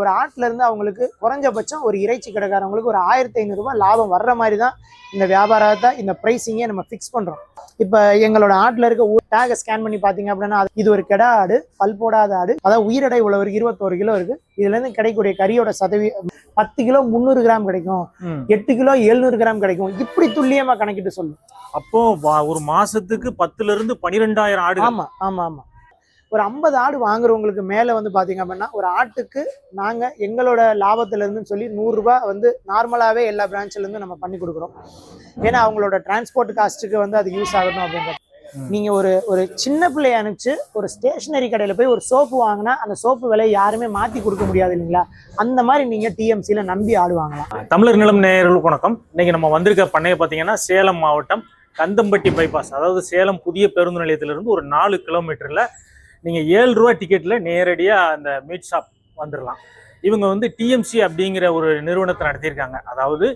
ஒரு ஆட்டுல இருந்து அவங்களுக்கு குறைஞ்சபட்சம் ஒரு இறைச்சி கடைக்காரவங்களுக்கு ஒரு ஆயிரத்தி ஐநூறுரூபா லாபம் வர்ற மாதிரி தான் இந்த வியாபாரத்தை இந்த ப்ரைஸிங்கே நம்ம ஃபிக்ஸ் பண்றோம். இப்போ எங்களோட ஆட்டுல இருக்க டேகை ஸ்கேன் பண்ணி பார்த்தீங்க அப்படின்னா இது ஒரு கெடா ஆடு பல் போடாத ஆடு அதாவது உயிரடை உள்ள ஒரு இருபத்தோரு கிலோ இருக்கு. இதுல இருந்து கிடைக்கக்கூடிய கறியோட சதவீ பத்து கிலோ முந்நூறு கிராம் கிடைக்கும். எட்டு கிலோ எழுநூறு கிராம் கிடைக்கும். இப்படி துல்லியமா கணக்கிட்டு சொல்லும் அப்போ ஒரு மாசத்துக்கு பத்துல இருந்து பனிரெண்டாயிரம் ஆடு ஆமா ஆமா ஆமா. ஒரு ஐம்பது ஆடு வாங்குறவங்களுக்கு மேல வந்து பாத்தீங்க அப்படின்னா ஒரு ஆட்டுக்கு நாங்க எங்களோட லாபத்துல இருந்து சொல்லி நூறு ரூபாய் வந்து நார்மலாவே எல்லா பிரான்ச்ல இருந்து நம்ம பண்ணி கொடுக்குறோம். ஏன்னா அவங்களோட டிரான்ஸ்போர்ட் காஸ்ட்டுக்கு வந்து அது யூஸ் ஆகணும் அப்படின்றது. ம். நீங்க ஒரு ஒரு சின்ன பிள்ளைய அனுப்பிச்சு ஒரு ஸ்டேஷனரி கடையில போய் ஒரு சோப்பு வாங்கினா அந்த சோப்பு விலையை யாருமே மாத்தி கொடுக்க முடியாது இல்லைங்களா? அந்த மாதிரி நீங்க டிஎம்சில நம்பி ஆடு வாங்கலாம். தமிழர் நிலம் நேயர்களுக்கு வணக்கம். இன்னைக்கு நம்ம வந்திருக்க பண்ணைய பார்த்தீங்கன்னா சேலம் மாவட்டம் கந்தம்பட்டி பைபாஸ் அதாவது சேலம் புதிய பேருந்து நிலையத்திலிருந்து ஒரு நாலு கிலோமீட்டர்ல நீங்கள் ஏழு ரூபா டிக்கெட்டில் நேரடியாக அந்த மீட் ஷாப் வந்துடலாம் இவங்க வந்து டிஎம்சி அப்படிங்கிற ஒரு நிறுவனத்தை நடத்தியிருக்காங்க. அதாவது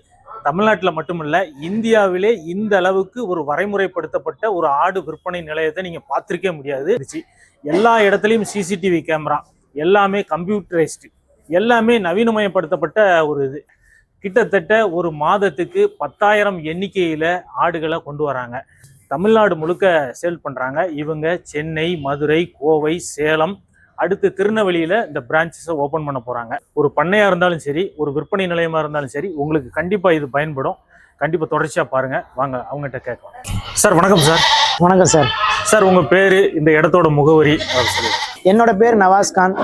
தமிழ்நாட்டில் மட்டுமல்ல இந்தியாவிலே இந்த அளவுக்கு ஒரு வரைமுறைப்படுத்தப்பட்ட ஒரு ஆடு விற்பனை நிலையத்தை நீங்கள் பார்த்துருக்கே முடியாது. இருந்துச்சு. எல்லா இடத்துலையும் சிசிடிவி கேமரா எல்லாமே கம்ப்யூட்டரைஸ்டு எல்லாமே நவீனமயப்படுத்தப்பட்ட ஒரு இது. கிட்டத்தட்ட ஒரு மாதத்துக்கு பத்தாயிரம் எண்ணிக்கையில் ஆடுகளை கொண்டு வராங்க. தமிழ்நாடு முழுக்க சேல் பண்றாங்க. இவங்க சென்னை மதுரை கோவை சேலம் அடுத்து திருநெல்வேலியில இந்த பிரான்ச்சஸை ஓபன் பண்ண போறாங்க. ஒரு பண்ணையா இருந்தாலும் சரி ஒரு விற்பனை நிலையமா இருந்தாலும் சரி உங்களுக்கு கண்டிப்பா இது பயன்படும். கண்டிப்பா தொடர்ச்சியா பாருங்க. வாங்க அவங்ககிட்ட கேட்கலாம். சார் வணக்கம் சார். வணக்கம் சார். சார் உங்க பேரு இந்த இடத்தோட முகவரி என்னோட பேர் Nawaz Khan.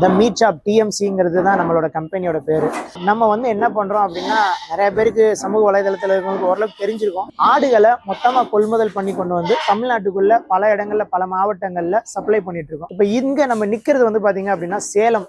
The meat shop டிஎம்சிங்கிறது தான் நம்மளோட கம்பெனியோட பேர். நம்ம வந்து என்ன பண்ணுறோம் அப்படின்னா நிறைய பேருக்கு சமூக வலைதளத்தில் இருக்கவங்களுக்கு ஓரளவுக்கு தெரிஞ்சிருக்கோம். ஆடுகளை மொத்தமாக கொள்முதல் பண்ணி கொண்டு வந்து தமிழ்நாட்டுக்குள்ள பல இடங்களில் பல மாவட்டங்களில் சப்ளை பண்ணிட்டு இருக்கோம் இப்போ இங்கே நம்ம நிற்கிறது வந்து பார்த்தீங்க அப்படின்னா சேலம்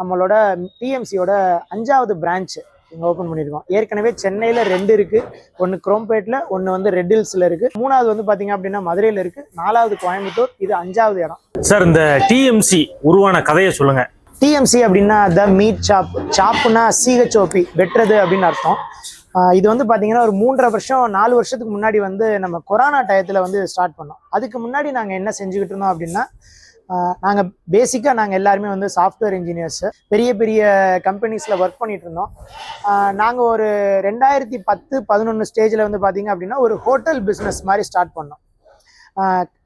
நம்மளோட டிஎம்சியோட அஞ்சாவது பிரான்ச்சு இங்கே ஓப்பன் பண்ணியிருக்கோம். ஏற்கனவே சென்னையில் ரெண்டு இருக்கு. ஒன்று குரோம்பேட்டில் ஒன்று வந்து ரெட் ஹில்ஸில் இருக்கு. மூணாவது வந்து பாத்தீங்க அப்படின்னா மதுரையில் இருக்கு. நாலாவது கோயம்புத்தூர் இது அஞ்சாவது இடம். சார் இந்த டிஎம்சி உருவான கதையை சொல்லுங்க. டிஎம்சி அப்படின்னா த மீட் சாப் சாப்புனா சிஹெச்ஓபி வெட்டுறது அப்படின்னு அர்த்தம். இது வந்து பார்த்தீங்கன்னா ஒரு மூன்றரை வருஷம் நாலு வருஷத்துக்கு முன்னாடி வந்து நம்ம கொரோனா டயத்தில் வந்து ஸ்டார்ட் பண்ணோம். அதுக்கு முன்னாடி நாங்கள் என்ன செஞ்சுக்கிட்டு இருந்தோம் அப்படின்னா நாங்கள் பேசிக்காக நாங்கள் எல்லாருமே வந்து சாஃப்ட்வேர் இன்ஜினியர்ஸ் பெரிய பெரிய கம்பெனிஸில் ஒர்க் பண்ணிட்டு இருந்தோம். நாங்கள் ஒரு ரெண்டாயிரத்தி பத்து பதினொன்று ஸ்டேஜில் வந்து பார்த்தீங்க அப்படின்னா ஒரு ஹோட்டல் பிஸ்னஸ் மாதிரி ஸ்டார்ட் பண்ணோம்.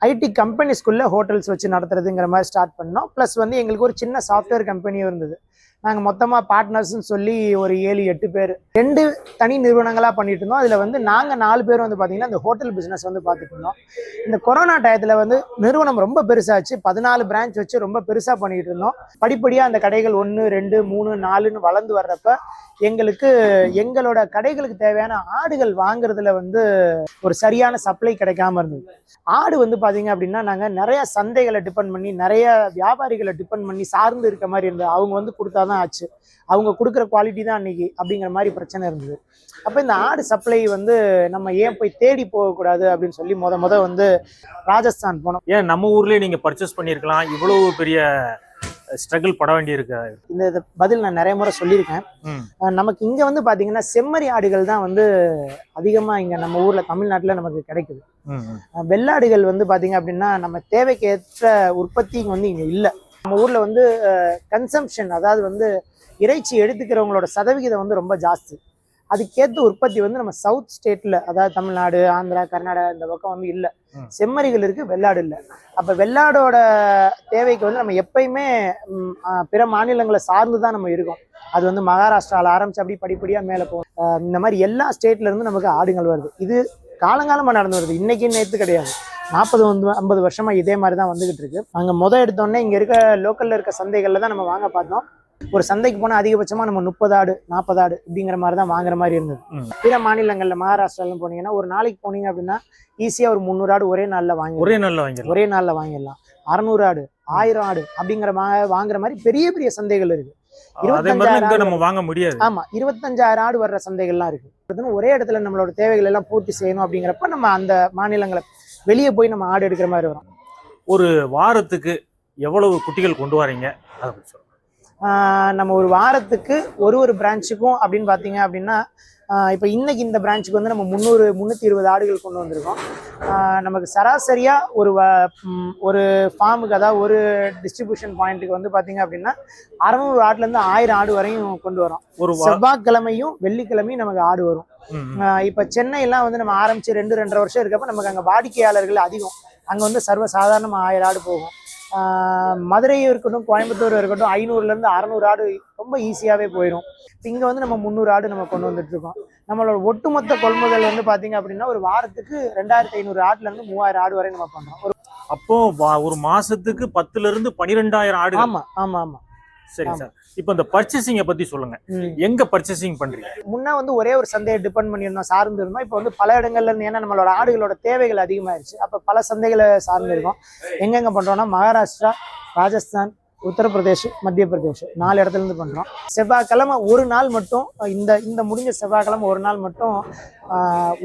ஐடி கம்பெனிஸ்குள்ளே ஹோட்டல்ஸ் வச்சு நடத்துறதுங்கிற மாதிரி ஸ்டார்ட் பண்ணோம். ப்ளஸ் வந்து எங்களுக்கு ஒரு சின்ன சாஃப்ட்வேர் கம்பெனியும் இருந்தது. நாங்கள் மொத்தமாக பார்ட்னர்ஸ்னு சொல்லி ஒரு ஏழு எட்டு பேர். ரெண்டு தனி நிறுவனங்களாக பண்ணிட்டு இருந்தோம். அதில் வந்து நாங்கள் நாலு பேர் வந்து பார்த்தீங்கன்னா இந்த ஹோட்டல் பிஸ்னஸ் வந்து பார்த்துட்டு இருந்தோம். இந்த கொரோனா டயத்தில் வந்து நிறுவனம் ரொம்ப பெருசாச்சு. பதினாலு பிரான்ச் வச்சு ரொம்ப பெருசாக பண்ணிட்டு இருந்தோம். படிப்படியாக அந்த கடைகள் ஒன்று ரெண்டு மூணு நாலுன்னு வளர்ந்து வர்றப்ப எங்களுக்கு எங்களோட கடைகளுக்கு தேவையான ஆடுகள் வாங்குறதுல வந்து ஒரு சரியான சப்ளை கிடைக்காம இருந்தது. ஆடு வந்து பார்த்தீங்க அப்படின்னா நாங்கள் நிறையா சந்தைகளை டிபெண்ட் பண்ணி நிறைய வியாபாரிகளை டிபெண்ட் பண்ணி சார்ந்து இருக்க மாதிரி இருந்தது. அவங்க வந்து கொடுத்தாதான் ஆச்சு. அவங்க கொடுக்குற குவாலிட்டி தான் அன்னைக்கு அப்படிங்கிற மாதிரி பிரச்சனை இருந்தது. அப்போ இந்த ஆடு சப்ளை வந்து நம்ம ஏன் போய் தேடி போகக்கூடாது அப்படின்னு சொல்லி முத முத வந்து ராஜஸ்தான் போனோம். ஏன் நம்ம ஊர்லயே நீங்க பர்ச்சேஸ் பண்ணியிருக்கலாம் இவ்வளவு பெரிய ஸ்ட்ரகிள் பட வேண்டியிருக்கு. இந்த இது பதில் நான் நிறைய முறை சொல்லியிருக்கேன். நமக்கு இங்க வந்து பாத்தீங்கன்னா செம்மறி ஆடுகள் தான் வந்து அதிகமா இங்க நம்ம ஊர்ல தமிழ்நாட்டுல நமக்கு கிடைக்குது. வெள்ளாடுகள் வந்து பாத்தீங்க அப்படின்னா நம்ம தேவைக்கு ஏற்ற உற்பத்தி வந்து இங்க இல்ல. நம்ம ஊர்ல வந்து கன்சம்ஷன் அதாவது வந்து இறைச்சி எடுத்துக்கிறவங்களோட சதவிகிதம் வந்து ரொம்ப ஜாஸ்தி. அதுக்கேற்ற உற்பத்தி வந்து நம்ம சவுத் ஸ்டேட்ல அதாவது தமிழ்நாடு ஆந்திரா கர்நாடகா இந்த பக்கம் வந்து இல்ல. செம்மறிகள் இருக்கு வெள்ளாடு இல்ல. அப்ப வெள்ளாடோட தேவைக்கு வந்து நம்ம எப்பயுமே பிற மாநிலங்களை சார்ந்து தான் நம்ம இருக்கோம். அது வந்து மகாராஷ்டிரால ஆரம்பிச்சு அப்படி படிப்படியா மேல போகும் இந்த மாதிரி எல்லா ஸ்டேட்ல இருந்து நமக்கு ஆடுகள் வருது. இது காலங்காலமா நடந்து வருது. இன்னைக்கு நேத்து கிடையாது. நாற்பது வந்து ஐம்பது வருஷமா இதே மாதிரி தான் வந்துகிட்டு இருக்கு. அங்க முத எடுத்தோடனே இங்க இருக்க லோக்கல்ல இருக்க சந்தைகள்ல தான் நம்ம வாங்க பார்த்தோம். ஒரு சந்தைக்கு போனா அதிகபட்சமா நம்ம முப்பது ஆடு நாற்பது ஆடு இப்படிங்கிற மாதிரி தான் வாங்குற மாதிரி இருந்தது. பிற மாநிலங்கள்ல மகாராஷ்டிரால போனீங்கன்னா ஒரு நாளைக்கு போனீங்க அப்படின்னா ஈஸியா ஒரு முந்நூறு ஆடு ஒரே நாள்ல வாங்கி ஒரே நாள்ல வாங்கிடலாம். ஒரே நாள்ல வாங்கிடலாம். அறநூறு ஆடு ஆயிரம் ஆடு அப்படிங்கிற வாங்குற மாதிரி பெரிய பெரிய சந்தைகள் இருக்கு. வாங்க ஆமா இருபத்தஞ்சாயிரம் ஆடு வர்ற சந்தைகள்லாம் இருக்கு. ஒரே இடத்துல நம்மளோட தேவைகள் எல்லாம் பூர்த்தி செய்யணும் அப்படிங்கிறப்ப நம்ம அந்த மாநிலங்களை வெளியே போய் நம்ம ஆடு எடுக்கிற மாதிரி வரும். ஒரு வாரத்துக்கு எவ்வளவு குட்டிகள் கொண்டு வரீங்க? அதை நம்ம ஒரு வாரத்துக்கு ஒரு ஒரு பிரான்ச்சுக்கும் அப்படின்னு பார்த்தீங்க அப்படின்னா இப்போ இன்னைக்கு இந்த பிரான்ச்சுக்கு வந்து நம்ம முந்நூறு முந்நூற்றி இருபது ஆடுகள் கொண்டு வந்திருக்கோம். நமக்கு சராசரியாக ஒரு ஒரு ஃபார்முக்கு அதாவது ஒரு டிஸ்ட்ரிபியூஷன் பாயிண்ட்டுக்கு வந்து பார்த்தீங்க அப்படின்னா அறநூறு ஆடுலேருந்து ஆயிரம் ஆடு வரையும் கொண்டு வரோம். ஒரு செவ்வாய்க்கிழமையும் வெள்ளிக்கிழமையும் நமக்கு ஆடு வரும். இப்ப சென்னையெல்லாம் வந்து நம்ம ஆரம்பிச்சு ரெண்டு ரெண்டரை வருஷம் இருக்கப்ப நமக்கு அங்க வாடிக்கையாளர்கள் அதிகம். அங்க வந்து சர்வ சாதாரணமா ஆயிரம் ஆடு போகும். மதுரையும் இருக்கட்டும் கோயம்புத்தூர் இருக்கட்டும் ஐநூறுல இருந்து அறநூறு ஆடு ரொம்ப ஈஸியாவே போயிடும் இங்க வந்து நம்ம முந்நூறு ஆடு நம்ம கொண்டு வந்துட்டு இருக்கோம். நம்மளோட ஒட்டுமொத்த கொள்முதல் வந்து பாத்தீங்க அப்படின்னா ஒரு வாரத்துக்கு ரெண்டாயிரத்தி ஐநூறு ஆடுல இருந்து மூவாயிரம் ஆடு வரை நம்ம பண்றோம். ஒரு அப்போ ஒரு மாசத்துக்கு பத்துல இருந்து பனிரெண்டாயிரம் ஆடு ஆமா ஆமா ஆமா. சரி. சார். இப்போ இந்த பர்ச்சேசிங்கை பத்தி சொல்லுங்க. எங்க பர்ச்சேசிங் பண்றீங்க? முன்ன வந்து ஒரே ஒரு சந்தையை டிபெண்ட் பண்ணியிருந்தோம் சார்ந்து இருந்தோம். இப்போ வந்து பல இடங்கள்ல இருந்து ஏன்னா நம்மளோட ஆடுகளோட தேவைகள் அதிகமாயிருச்சு. அப்போ பல சந்தைகளை சார்ந்து இருக்கோம். எங்கெங்க பண்றோம்னா மகாராஷ்டிரா ராஜஸ்தான் உத்தரப்பிரதேஷ் மத்திய பிரதேஷ் நாலு இடத்துல இருந்து பண்றோம் செவ்வாய்க்கிழமை ஒரு நாள் மட்டும் இந்த இந்த முடிஞ்ச செவ்வாய்க்கிழமை ஒரு நாள் மட்டும்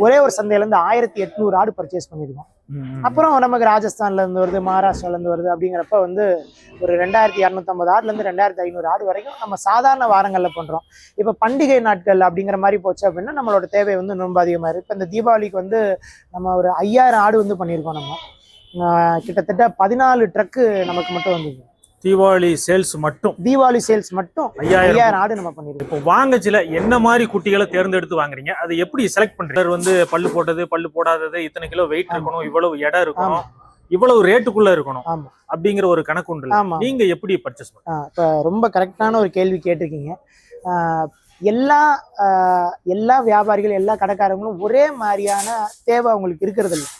ஒரே ஒரு சந்தையில இருந்து ஆயிரத்தி எட்நூறு ஆடு பர்ச்சேஸ் பண்ணியிருக்கோம். அப்புறம் நமக்கு ராஜஸ்தான்ல இருந்து வருது மகாராஷ்டிரால இருந்து வருது அப்படிங்கிறப்ப வந்து ஒரு ரெண்டாயிரத்தி இரநூத்தம்பது ஆடுல இருந்து ரெண்டாயிரத்தி ஐநூறு ஆடு வரைக்கும் நம்ம சாதாரண வாரங்கள்ல பண்றோம் இப்போ பண்டிகை நாட்கள் அப்படிங்கிற மாதிரி போச்சு அப்படின்னா நம்மளோட தேவை வந்து ரொம்ப அதிகமாக இருக்கு. இப்போ இந்த தீபாவளிக்கு வந்து நம்ம ஒரு ஐயாயிரம் ஆடு வந்து பண்ணியிருக்கோம் நம்ம. கிட்டத்தட்ட பதினாலு ட்ரக்கு நமக்கு மட்டும் வந்தது தீபாவளி சேல்ஸ் மட்டும். தீபாவளி சேல்ஸ் மட்டும் ஐயாயிரம் ஆடு நம்ம பண்ணியிருக்கோம் இப்போ வாங்கச்சில என்ன மாதிரி குட்டிகளை தேர்ந்தெடுத்து வாங்குறீங்க? அதை எப்படி செலக்ட் பண்றீங்க? வந்து பல்லு போட்டது பல்லு போடாதது இத்தனை கிலோ வெயிட். இருக்கணும் இவ்வளவு எடை இருக்கணும். இவ்வளவு ரேட்டுக்குள்ள இருக்கணும். அப்படிங்கிற ஒரு கணக்கு உண்டு நீங்க எப்படி பர்ச்சேஸ் இப்ப ரொம்ப கரெக்டான ஒரு கேள்வி கேட்டிருக்கீங்க. எல்லா எல்லா வியாபாரிகள் எல்லா கடைக்காரங்களும் ஒரே மாதிரியான தேவை அவங்களுக்கு இருக்கிறது இல்லை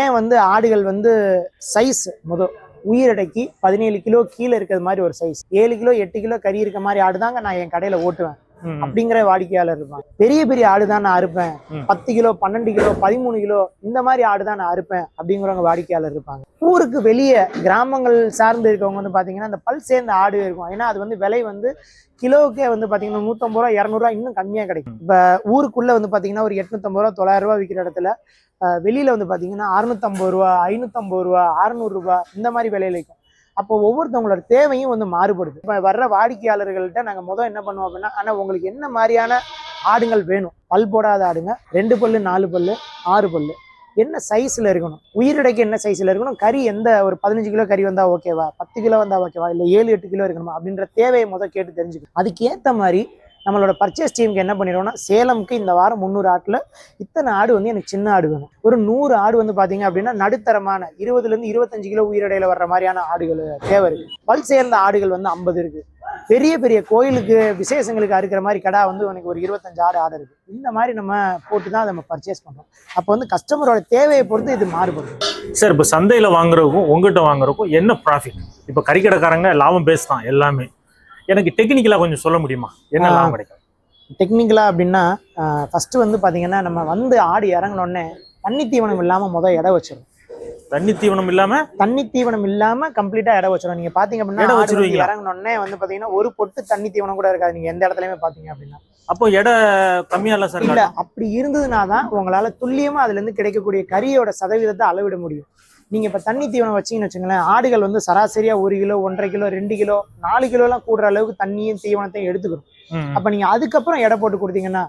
ஏன் வந்து ஆடுகள் வந்து சைஸ் முத உயிரடைக்கு பதினேழு கிலோ கீழே இருக்கிற மாதிரி ஒரு சைஸ் ஏழு கிலோ எட்டு கிலோ கறி இருக்க மாதிரி ஆடு தாங்க நான் என் கடையில் ஓட்டுவேன். அப்படிங்கிற வாடிக்கையாளர் இருப்பான் பெரிய பெரிய ஆடு தான் நான் அறுப்பேன். பத்து கிலோ பன்னெண்டு கிலோ பதிமூணு கிலோ இந்த மாதிரி ஆடு தான் நான் அறுப்பேன் அப்படிங்கிறவங்க வாடிக்கையாளர் இருப்பாங்க. ஊருக்கு வெளியே கிராமங்கள் சார்ந்து இருக்கவங்க வந்து பாத்தீங்கன்னா இந்த பல் சேர்ந்த ஆடு இருக்கும். ஏன்னா அது வந்து விலை வந்து கிலோவுக்கே வந்து பாத்தீங்கன்னா நூத்தம்பது ரூபா இரநூறுவா இன்னும் கம்மியா கிடைக்கும். இப்ப ஊருக்குள்ள வந்து பாத்தீங்கன்னா ஒரு எட்நூத்தம்பது ரூபா தொள்ளாயிரம் ரூபா விற்கிற இடத்துல வெளியில வந்து பாத்தீங்கன்னா அறுநூத்தம்பது ரூபா ஐநூத்தம்பது ரூபா அறுநூறு ரூபா இந்த மாதிரி விலையில விற்கும் அப்போ ஒவ்வொருத்தவங்களோட தேவையும் வந்து மாறுபடுது. இப்போ வர்ற வாடிக்கையாளர்கள்ட்ட நாங்கள் முதல் என்ன பண்ணுவோம் அப்படின்னா ஆனால் உங்களுக்கு என்ன மாதிரியான ஆடுங்கள் வேணும்? பல் போடாத ஆடுங்க. ரெண்டு பல்லு நாலு பல்லு ஆறு பல்லு. என்ன சைஸில் இருக்கணும்? உயிரிடைக்கு என்ன சைஸில் இருக்கணும்? கறி எந்த ஒரு பதினஞ்சு கிலோ கறி வந்தால் ஓகேவா பத்து கிலோ வந்தால் ஓகேவா இல்லை ஏழு எட்டு கிலோ இருக்கணுமா? அப்படின்ற தேவையை முதல் கேட்டு தெரிஞ்சுக்கணும். அதுக்கேற்ற மாதிரி நம்மளோட பர்ச்சேஸ் டீமுக்கு என்ன பண்ணிடுவோம்னா சேலமுக்கு இந்த வாரம் முந்நூறு ஆட்டில் இத்தனை ஆடு வந்து எனக்கு சின்ன ஆடு வேணும். ஒரு நூறு ஆடு வந்து பார்த்தீங்க அப்படின்னா நடுத்தரமான இருபதுலேருந்து இருபத்தஞ்சு கிலோ உயிரடையில் வர்ற மாதிரியான ஆடுகள் தேவை இருக்குது பல் சேர்ந்த ஆடுகள் வந்து ஐம்பது இருக்குது பெரிய பெரிய கோயிலுக்கு விசேஷங்களுக்கு அறுக்கிற மாதிரி கடா வந்து உனக்கு ஒரு இருபத்தஞ்சு ஆடு ஆடு இருக்குது இந்த மாதிரி நம்ம போட்டு தான் நம்ம பர்ச்சேஸ் பண்ணுறோம் அப்போ வந்து கஸ்டமரோட தேவையை பொறுத்து இது மாறுபடும். சார் இப்போ சந்தையில் வாங்குறதுக்கும் உங்ககிட்ட வாங்குறதுக்கும் என்ன ப்ராஃபிட் இப்போ கறிக்கடைக்காரங்க லாபம் பேசலாம் எல்லாமே. எனக்கு டெக்னிக்கலா கொஞ்சம் சொல்ல முடியுமா? என்ன. லாபம் கிடைக்கும்? டெக்னிக்கலா அப்படின்னா ஃபர்ஸ்ட் வந்து பாத்தீங்கன்னா நம்ம வந்து ஆடு இறங்கினோடனே தண்ணி தீவனம் இல்லாம முத இடம் வச்சிடும் தண்ணி தீவனம் இல்லாம? தண்ணி தீவனம் இல்லாம கம்ப்ளீட்டா இடம் வச்சிடும் நீங்க பாத்தீங்க அப்படின்னா? இறங்கினோடனே வந்து பாத்தீங்கன்னா ஒரு பொட்டு தண்ணி தீவனம் கூட இருக்காது. நீங்க எந்த இடத்துலயுமே பாத்தீங்க அப்படின்னா. அப்போ எடை கம்மியா இல்ல சார் இல்ல அப்படி இருந்ததுனா தான் உங்களால துல்லியமா அதுல இருந்து கிடைக்கக்கூடிய கறியோட சதவீதத்தை அளவிட முடியும். நீங்க இப்ப தண்ணி தீவனம் வச்சீங்கன்னு வச்சுங்களேன் ஆடுகள் வந்து சராசரியா ஒரு கிலோ ஒன்றரை கிலோ ரெண்டு கிலோ நாலு கிலோ எல்லாம் கூடுற அளவுக்கு தண்ணியும் தீவனத்தையும் எடுத்துக்கணும். அப்ப நீங்க அதுக்கப்புறம் எடை போட்டு கொடுத்தீங்கன்னா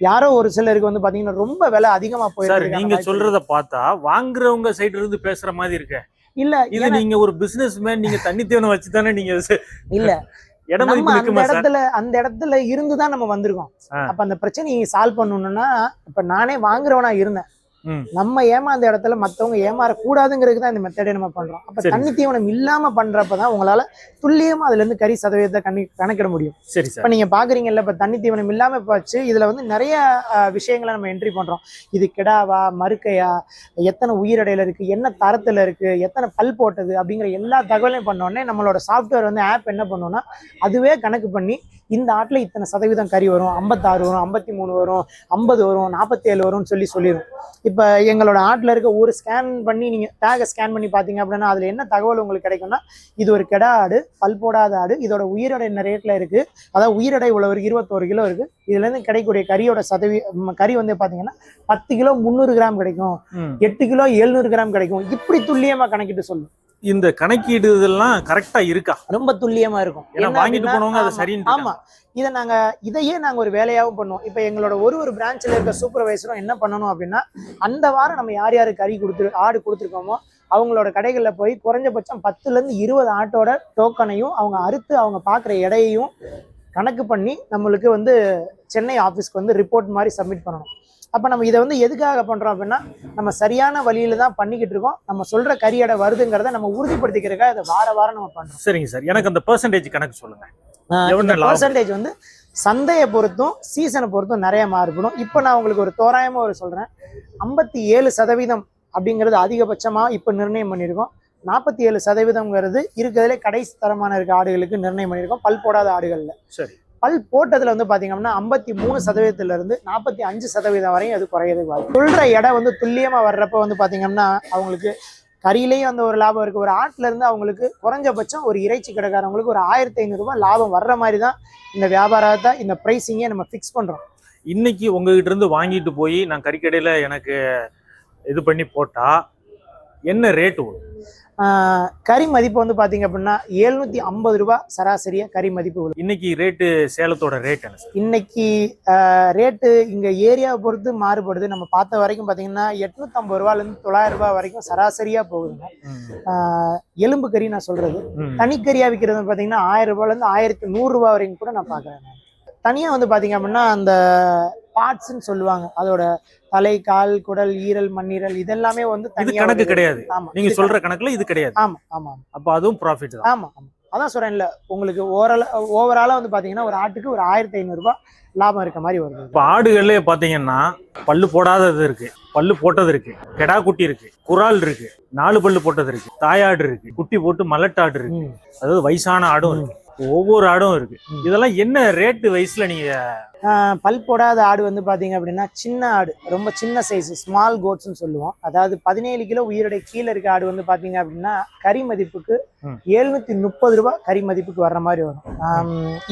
யாரோ ஒரு சிலருக்கு வந்து பாத்தீங்கன்னா ரொம்ப விலை அதிகமா போயிருக்கு நீங்க சொல்றத பார்த்தா வாங்குறவங்க சைடுல இருந்து பேசுற மாதிரி இருக்கு. இல்ல இது ஏன்னா- நீங்க ஒரு பிசினஸ் மேன் நீங்க தண்ணி தீவனம் வச்சு தானே நீங்க இல்ல. நம்ம அந்த இடத்துல அந்த இடத்துல இருந்துதான் நம்ம வந்திருக்கோம். அப்ப அந்த பிரச்சனையை சால்வ் பண்ணணும்னா இப்ப நானே வாங்குறவனா இருந்தேன். நம்ம ஏமாந்த இடத்துல மத்தவங்க ஏமாறக்கூடாதுங்கிறதுக்கு தான் இந்த மெத்தடை நம்ம பண்றோம். அப்ப. தண்ணி தீவனம் இல்லாம பண்றப்பதான் உங்களால துல்லியமா அதுல இருந்து கறி சதவீதத்தை கணி கணக்கிட முடியும். இப்ப நீங்க பாக்குறீங்கல்ல இப்ப தண்ணி தீவனம் இல்லாம இப்ப வச்சு இதுல வந்து நிறைய விஷயங்களை நம்ம என்ட்ரி பண்றோம். இது கிடாவா மறுக்கையா எத்தனை உயிரடையில இருக்கு என்ன தரத்துல இருக்கு எத்தனை பல் போட்டது அப்படிங்கிற எல்லா தகவலையும் பண்ண உடனே நம்மளோட சாஃப்ட்வேர் வந்து ஆப் என்ன பண்ணும்னா அதுவே கணக்கு பண்ணி இந்த ஆட்டுல இத்தனை சதவீதம் கறி வரும் ஐம்பத்தாறு வரும் ஐம்பத்தி மூணு வரும் ஐம்பது வரும் நாற்பத்தி ஏழு வரும்னு சொல்லி சொல்லிடும் இப்போ எங்களோட ஆட்டில் இருக்க ஒரு ஸ்கேன் பண்ணி நீங்கள் டேகை ஸ்கேன் பண்ணி பார்த்தீங்க அப்படின்னா அதில் என்ன தகவல் உங்களுக்கு கிடைக்கும்னா இது ஒரு கெடா ஆடு பல் போடாத ஆடு இதோட உயிரோட என்ன ரேட்டில் இருக்குது அதாவது உயிரடை உள்ள ஒரு இருபத்தோரு கிலோ இருக்குது இதுலேருந்து கிடைக்கக்கூடிய கறியோட சதவீ கறி வந்து பார்த்தீங்கன்னா பத்து கிலோ முந்நூறு கிராம் கிடைக்கும். எட்டு கிலோ எழுநூறு கிராம் கிடைக்கும் இப்படி துல்லியமாக கணக்கிட்டு சொல்லும் இந்த கணக்கீடு இதெல்லாம் கரெக்டா இருக்கா? ரொம்ப துல்லியமா இருக்கும். ஏன்னா வாங்கிட்டு போனவங்க அதை சரின்னு ஆமா. இதை நாங்கள் இதையே நாங்கள் ஒரு வேலையாகவும் பண்ணுவோம். இப்போ எங்களோட ஒரு ஒரு பிரான்ச்சில் இருக்க சூப்பர்வைசரும் என்ன பண்ணணும் அப்படின்னா அந்த வாரம் நம்ம யார் யார் கறி கொடுத்துரு ஆடு கொடுத்துருக்கோமோ அவங்களோட கடைகளில் போய் குறைஞ்சபட்சம் பத்துலேருந்து இருபது ஆட்டோட டோக்கனையும் அவங்க அறுத்து அவங்க பார்க்குற எடையையும் கணக்கு பண்ணி நம்மளுக்கு வந்து சென்னை ஆஃபீஸ்க்கு வந்து ரிப்போர்ட் மாதிரி சப்மிட் பண்ணணும். அப்போ நம்ம இதை வந்து எதுக்காக பண்ணுறோம் அப்படின்னா நம்ம சரியான வழியில தான் பண்ணிக்கிட்டு இருக்கோம். நம்ம சொல்கிற கறி எடை வருதுங்கிறத நம்ம உறுதிப்படுத்திக்கிறதுக்காக இதை வார வாரம் நம்ம பண்ணுறோம் சரிங்க சார். எனக்கு அந்த பர்சன்டேஜ் கணக்கு சொல்லுங்கள் பர்சன்டேஜ் வந்து சந்தையை பொறுத்தும் சீசனை பொறுத்தும் நிறைய மாறுபடும். இப்போ நான் உங்களுக்கு ஒரு தோராயமா ஒரு சொல்றேன். ஐம்பத்தி ஏழு சதவீதம் அப்படிங்கிறது அதிகபட்சமா இப்போ நிர்ணயம் பண்ணியிருக்கோம். நாற்பத்தி ஏழு சதவீதம்ங்கிறது இருக்கிறதுலே கடைசி தரமான இருக்க ஆடுகளுக்கு நிர்ணயம் பண்ணியிருக்கோம். பல் போடாத ஆடுகள்ல. சரி. பல் போட்டதுல வந்து பாத்தீங்கன்னா ஐம்பத்தி மூணு சதவீதத்துல இருந்து நாற்பத்தி அஞ்சு சதவீதம் வரையும் அது குறையதுக்கு வாய்ப்பு. சொல்ற எடை வந்து துல்லியமா வர்றப்ப வந்து பாத்தீங்கன்னா அவங்களுக்கு கறியிலையும் அந்த ஒரு லாபம் இருக்குது ஒரு ஆட்டுல இருந்து அவங்களுக்கு குறைஞ்சபட்சம் ஒரு இறைச்சி கடைக்காரவங்களுக்கு ஒரு ஆயிரத்தி ஐநூறுரூபா லாபம் வர்ற மாதிரி தான் இந்த வியாபாரத்தை இந்த ப்ரைஸிங்கே நம்ம ஃபிக்ஸ் பண்ணுறோம் இன்னைக்கு உங்ககிட்ட இருந்து வாங்கிட்டு போய் நான் கறிக்கடையில் எனக்கு இது பண்ணி போட்டால் என்ன ரேட்டு வரும்? கறி மதிப்பு வந்து பாத்தீங்க அப்படின்னா எழுநூத்தி ஐம்பது ரூபாய் சராசரியா கறி மதிப்பு விழும் இன்னைக்கு ரேட்டு சேலத்தோட ரேட் என்ன இன்னைக்கு ரேட்டு இங்க ஏரியாவை பொறுத்து மாறுபடுது. நம்ம பார்த்த வரைக்கும் பாத்தீங்கன்னா எட்நூத்தம்பது ரூபால இருந்து தொள்ளாயிரம் ரூபாய் வரைக்கும் சராசரியா போகுதுங்க. ஆஹ் எலும்பு கறி நான் சொல்றது. ம். தனிக்கறியா விற்கிறது பாத்தீங்கன்னா ஆயிரம் ரூபாயில இருந்து ஆயிரத்தி நூறு ரூபாய் வரைக்கும் கூட நான் பாக்குறேன் தனியா வந்து பாத்தீங்க அப்படின்னா அந்த பார்ட்ஸ்ன்னு சொல்லுவாங்க. அதோட தலை கால் குடல் ஈரல் மண்ணீரல் இதெல்லாமே வந்து இது கணக்கு. கிடையாது. ஆமா நீங்க சொல்ற கணக்குல இது கிடையாது. ஆமா ஆமா. அப்ப அதுவும் ப்ராஃபிட் தான். ஆமா ஆமா. அதான் சொல்றேன்ல உங்களுக்கு ஓவரால் ஓவராலா வந்து பாத்தீங்கன்னா ஒரு ஆட்டுக்கு ஒரு ஆயிரத்தி ஐநூறு ரூபாய் லாபம் இருக்க மாதிரி வருது. இப்ப ஆடுகள்லயே பாத்தீங்கன்னா பல்லு போடாதது இருக்கு பல்லு போட்டது இருக்கு கெடா குட்டி இருக்கு குரால் இருக்கு நாலு பல்லு போட்டது இருக்கு தாயாடு இருக்கு குட்டி போட்டு மலட்டாடு இருக்கு. அதாவது வயசான ஆடும் இருக்கு. ஒவ்வொரு ஆடும் இருக்கு. இதெல்லாம் என்ன ரேட்டு வயசுல நீங்க பல் போடாத ஆடு வந்து பாத்தீங்க அப்படின்னா சின்ன ஆடு ரொம்ப சின்ன சைஸ் ஸ்மால் கோட்ஸ்னு சொல்லுவோம். அதாவது பதினேழு கிலோ உயிரோட கீழே இருக்க ஆடு வந்து பாத்தீங்க அப்படின்னா கறி மதிப்புக்கு. எழுநூத்தி முப்பது ரூபாய் கறி மதிப்புக்கு வர்ற மாதிரி வரும்.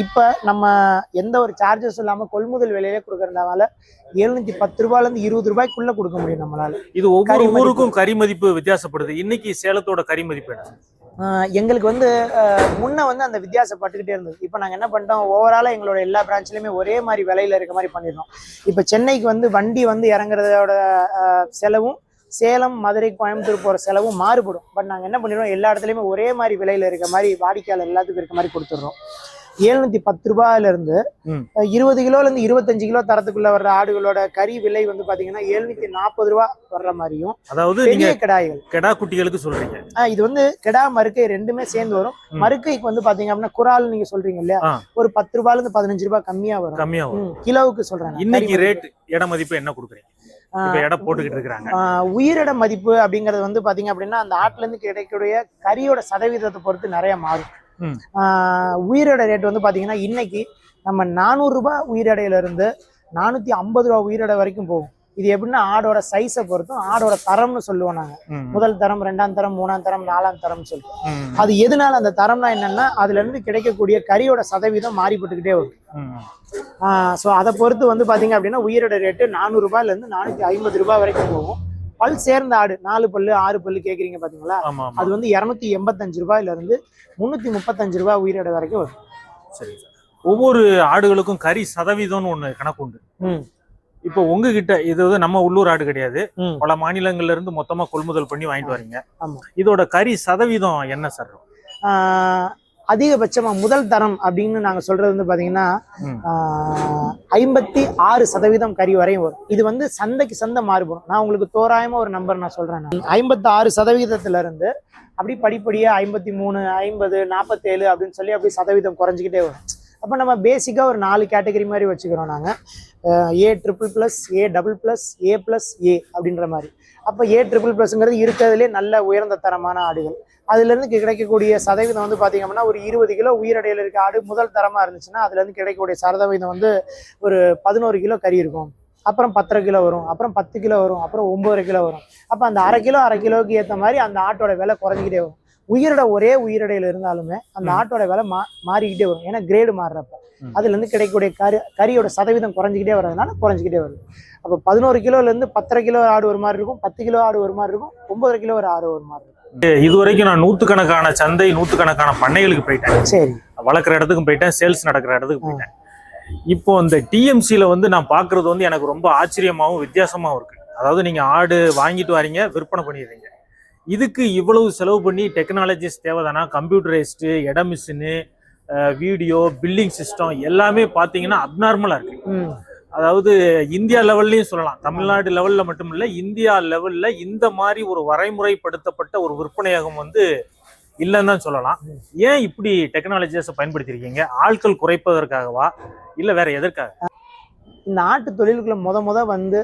இப்ப நம்ம எந்த ஒரு சார்ஜஸ் இல்லாம கொள்முதல் விலையிலே கொடுக்கறதுனால எழுநூத்தி பத்து ரூபாய்ல இருந்து இருபது ரூபாய்க்குள்ள கொடுக்க முடியும் நம்மளால. இது ஒவ்வொரு. ஊருக்கும் கறி மதிப்பு வித்தியாசப்படுது. இன்னைக்கு சேலத்தோட கறி மதிப்பு என்ன? எங்களுக்கு வந்து முன்ன வந்து அந்த வித்தியாசப்பட்டுக்கிட்டே இருந்தது. இப்போ நாங்கள் என்ன பண்ணிட்டோம் ஓவராலாக எங்களோட எல்லா பிரான்ச்லையுமே ஒரே மாதிரி விலையில இருக்க மாதிரி பண்ணிடுறோம். இப்போ சென்னைக்கு வந்து வண்டி வந்து இறங்குறதோட ஆஹ் செலவும் சேலம் மதுரை கோயம்புத்தூர் போகிற செலவும் மாறுபடும். பட் நாங்கள் என்ன பண்ணிடுறோம் எல்லா இடத்துலையுமே ஒரே மாதிரி விலையில இருக்க மாதிரி வாடிக்கையாளர் எல்லாத்துக்கும் இருக்க மாதிரி கொடுத்துட்றோம். எழுநூத்தி பத்து ரூபாயில இருந்து இருபது கிலோல இருந்து இருபத்தஞ்சு கிலோ தரத்துக்குள்ள வர்ற ஆடுகளோட கறி விலை வந்து பாத்தீங்கன்னா எழுநூத்தி நாற்பது ரூபா வர்ற மாதிரியும் அதாவது பெரிய கிடாய்கள். கெடா குட்டிகளுக்கு சொல்றீங்க. இது வந்து கெடா மறுக்கை ரெண்டுமே சேர்ந்து வரும். மறுக்கைக்கு வந்து பாத்தீங்க அப்படின்னா குரால் நீங்க சொல்றீங்க இல்லையா. ஒரு பத்து ரூபாயில இருந்து பதினஞ்சு ரூபாய் கம்மியா வரும். கம்மியா வரும். கிலோவுக்கு சொல்றேன் நான். இன்னைக்கு ரேட் இட மதிப்பு என்ன கொடுக்குறீங்க? உயிரிட மதிப்பு அப்படிங்கிறது வந்து பாத்தீங்க அப்படின்னா அந்த ஆட்டுல இருந்து கிடைக்கக்கூடிய கறியோட சதவீதத்தை பொறுத்து நிறைய மாறும். உயிரோட ரேட் வந்து பாத்தீங்கன்னா இன்னைக்கு நம்ம நானூறு ரூபாய் உயிரடையில இருந்து நானூத்தி ஐம்பது ரூபாய் உயிரோட வரைக்கும் போகும். இது எப்படின்னா ஆடோட சைஸை பொறுத்தும் ஆடோட தரம்னு சொல்லுவோம் நாங்க. முதல் தரம் ரெண்டாம் தரம் மூணாம் தரம் நாலாம் தரம் சொல்லுவோம் அது எதனால அந்த தரம்னா என்னன்னா அதுல இருந்து கிடைக்கக்கூடிய கறியோட சதவீதம் மாறிப்பட்டுக்கிட்டே வரும். ஸோ அதை பொறுத்து வந்து பாத்தீங்க அப்படின்னா உயிரோட ரேட்டு நானூறு ரூபாயில இருந்து நானூத்தி ஐம்பது ரூபாய் வரைக்கும் போகும். பல் சேர்ந்த ஆடு நாலு பல்லு ஆறு பல்லு கேக்குறீங்க பாத்தீங்களா? அது வந்து இருநூத்தி எண்பத்தஞ்சு ரூபாயில இருந்து முன்னூத்தி முப்பத்தஞ்சு ரூபாய் உயிரோட வரைக்கும் வரும். சரி சார். ஒவ்வொரு ஆடுகளுக்கும் கறி சதவீதம்னு ஒண்ணு கணக்கு உண்டு. ம், இப்போ உங்ககிட்ட இது வந்து நம்ம உள்ளூர் ஆடு கிடையாது. பல மாநிலங்கள்ல இருந்து மொத்தமா கொள்முதல் பண்ணி வாங்கிட்டு வரீங்க. இதோட கறி சதவீதம் என்ன சார்? ஆஹ் அதிகபட்சமா முதல் தரம் அப்படின்னு நாங்க சொல்றது வந்து பாத்தீங்கன்னா ம். ஐம்பத்தி ஆறு சதவீதம் கறி வரையும் வரும். இது வந்து சந்தைக்கு சந்தை மாறுபடும். நான் உங்களுக்கு தோராயமா ஒரு நம்பர் நான் சொல்றேன் ஐம்பத்தி ஆறு சதவீதத்துல இருந்து அப்படி படிப்படியா ஐம்பத்தி மூணு ஐம்பது நாற்பத்தேழு அப்படின்னு சொல்லி அப்படி சதவீதம் குறைஞ்சிக்கிட்டே வரும். அப்போ நம்ம பேசிக்காக ஒரு நாலு கேட்டகரி மாதிரி வச்சுக்கிறோம் நாங்கள் A triple plus A double plus A plus A அப்படின்ற மாதிரி. அப்போ ஏ ட்ரிபிள் ப்ளஸ்ங்கிறது இருக்கிறதுலே நல்ல உயர்ந்த தரமான ஆடுகள். அதுலேருந்து கிடைக்கக்கூடிய சதவீதம் வந்து பார்த்தீங்க அப்படின்னா ஒரு இருபது கிலோ உயிரடையில் இருக்க ஆடு முதல் தரமாக இருந்துச்சுன்னா அதுலேருந்து கிடைக்கக்கூடிய சதவீதம் வந்து ஒரு பதினோரு கிலோ கறி இருக்கும். அப்புறம் பத்தரை கிலோ வரும் அப்புறம் பத்து கிலோ வரும் அப்புறம் ஒம்பது கிலோ வரும். அப்போ அந்த அரை கிலோ அரை கிலோவுக்கு ஏற்ற மாதிரி அந்த ஆட்டோட விலை குறைஞ்சிக்கிட்டே வரும். உயிரோட ஒரே உயிரடையில் இருந்தாலுமே அந்த. ஆட்டோட விலை மா மாறிக்கிட்டே வரும். ஏன்னா கிரேடு மாறுறப்ப. ம். அதுல இருந்து கிடைக்கக்கூடிய கறி கறியோட சதவீதம் குறைஞ்சிக்கிட்டே வர்றதுனால குறைஞ்சிக்கிட்டே வருது. அப்போ பதினோரு கிலோல இருந்து பத்தரை கிலோ ஆடு ஒரு மாதிரி இருக்கும் பத்து கிலோ ஆடு ஒரு மாதிரி இருக்கும் ஒன்பதரை கிலோ ஒரு ஆடு ஒரு மாதிரி இருக்கும். இது வரைக்கும் நான் நூத்துக்கணக்கான சந்தை நூத்துக்கணக்கான பண்ணைகளுக்கு போயிட்டேன். சரி. வளர்க்குற இடத்துக்கும் போயிட்டேன் சேல்ஸ் நடக்கிற இடத்துக்கு போயிட்டேன். இப்போ இந்த டிஎம்சியில் வந்து நான் பார்க்கறது வந்து எனக்கு ரொம்ப ஆச்சரியமாகவும் வித்தியாசமாகவும் இருக்கு. அதாவது நீங்கள் ஆடு வாங்கிட்டு வரீங்க விற்பனை பண்ணிடுறீங்க. இதுக்கு இவ்வளவு செலவு பண்ணி டெக்னாலஜிஸ் தேவைதானா? கம்ப்யூட்டரைஸ்டு இட மிஷினு வீடியோ பில்லிங் சிஸ்டம் எல்லாமே பார்த்தீங்கன்னா அப்நார்மலாக இருக்கு. ம். அதாவது இந்தியா லெவல்லையும் சொல்லலாம். தமிழ்நாடு லெவல்ல மட்டுமில்ல இந்தியா லெவல்ல இந்த மாதிரி ஒரு வரைமுறைப்படுத்தப்பட்ட ஒரு விற்பனையகம் வந்து இல்லைன்னு தான் சொல்லலாம். ஏன் இப்படி டெக்னாலஜிஸை பயன்படுத்தியிருக்கீங்க? ஆட்கள் குறைப்பதற்காகவா? இல்லை வேற எதற்காக? இந்த ஆட்டு தொழிலுக்குள்ள முத முத வந்து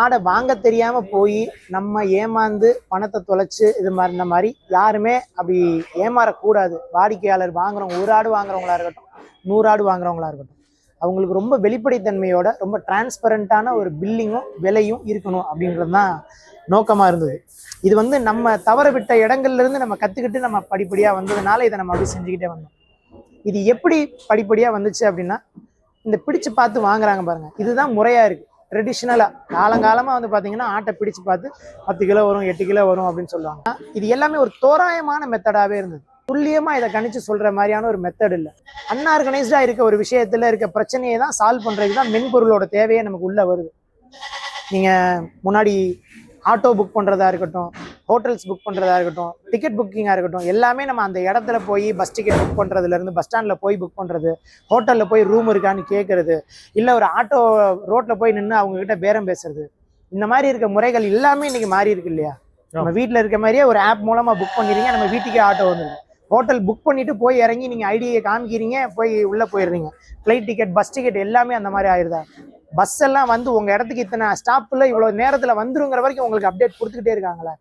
ஆடை வாங்க தெரியாம போய் நம்ம ஏமாந்து பணத்தை தொலைச்சு இது மாதிரி இந்த மாதிரி யாருமே அப்படி ஏமாறக்கூடாது. வாடிக்கையாளர் வாங்குறவங்க ஒரு ஆடு வாங்குறவங்களா இருக்கட்டும் நூறு ஆடு வாங்குறவங்களா இருக்கட்டும். அவங்களுக்கு ரொம்ப வெளிப்படைத்தன்மையோட ரொம்ப டிரான்ஸ்பரண்டான ஒரு பில்லிங்கும் விலையும் இருக்கணும் அப்படின்றது தான் நோக்கமாக இருந்தது. இது வந்து நம்ம தவற விட்ட இடங்கள்லேருந்து நம்ம கற்றுக்கிட்டு நம்ம படிப்படியாக வந்ததுனால இதை நம்ம அப்படி செஞ்சுக்கிட்டே வந்தோம். இது எப்படி படிப்படியாக வந்துச்சு அப்படின்னா இந்த பிடிச்சு பார்த்து வாங்குறாங்க பாருங்கள் இதுதான் முறையாக இருக்குது ட்ரெடிஷ்னலாக காலங்காலமாக வந்து பார்த்தீங்கன்னா ஆட்டை பிடிச்சு பார்த்து பத்து கிலோ வரும் எட்டு கிலோ வரும் அப்படின்னு சொல்லுவாங்க. இது எல்லாமே ஒரு தோராயமான மெத்தடாகவே இருந்தது. துல்லியமா இதை கணிச்சு சொல்ற மாதிரியான ஒரு மெத்தட் இல்லை. அன்ஆர்கனைஸ்டா இருக்க ஒரு விஷயத்துல இருக்க பிரச்சனையை தான் சால்வ் பண்றதுக்கு தான் மென்பொருளோட தேவையே நமக்கு உள்ள வருது. நீங்க முன்னாடி ஆட்டோ புக் பண்றதா இருக்கட்டும் ஹோட்டல்ஸ் புக் பண்றதா இருக்கட்டும் டிக்கெட் புக்கிங்கா இருக்கட்டும் எல்லாமே நம்ம அந்த இடத்துல போய் பஸ் டிக்கெட் புக் பண்றதுல இருந்து பஸ் ஸ்டாண்ட்ல போய் புக் பண்றது ஹோட்டல்ல போய் ரூம் இருக்கான்னு கேட்கறது இல்ல ஒரு ஆட்டோ ரோட்ல போய் நின்று அவங்க கிட்ட பேரம் பேசுறது இந்த மாதிரி இருக்க முறைகள் எல்லாமே இன்னைக்கு மாறி இருக்கு இல்லையா? நம்ம வீட்ல இருக்க மாதிரியே ஒரு ஆப் மூலமா புக் பண்ணிடுறீங்க நம்ம வீட்டுக்கே ஆட்டோ வந்துடும் ஹோட்டல் புக் பண்ணிட்டு போய் இறங்கி நீங்கள் ஐடியை காமிக்கிறீங்க போய் உள்ளே போயிடுறீங்க. ஃப்ளைட் டிக்கெட் பஸ் டிக்கெட் எல்லாமே அந்த மாதிரி ஆயிடுதா பஸ் எல்லாம் வந்து உங்கள் இடத்துக்கு இத்தனை ஸ்டாப்பில் இவ்வளோ நேரத்தில் வந்துருங்கிற வரைக்கும் உங்களுக்கு அப்டேட் கொடுத்துக்கிட்டே இருக்காங்களே.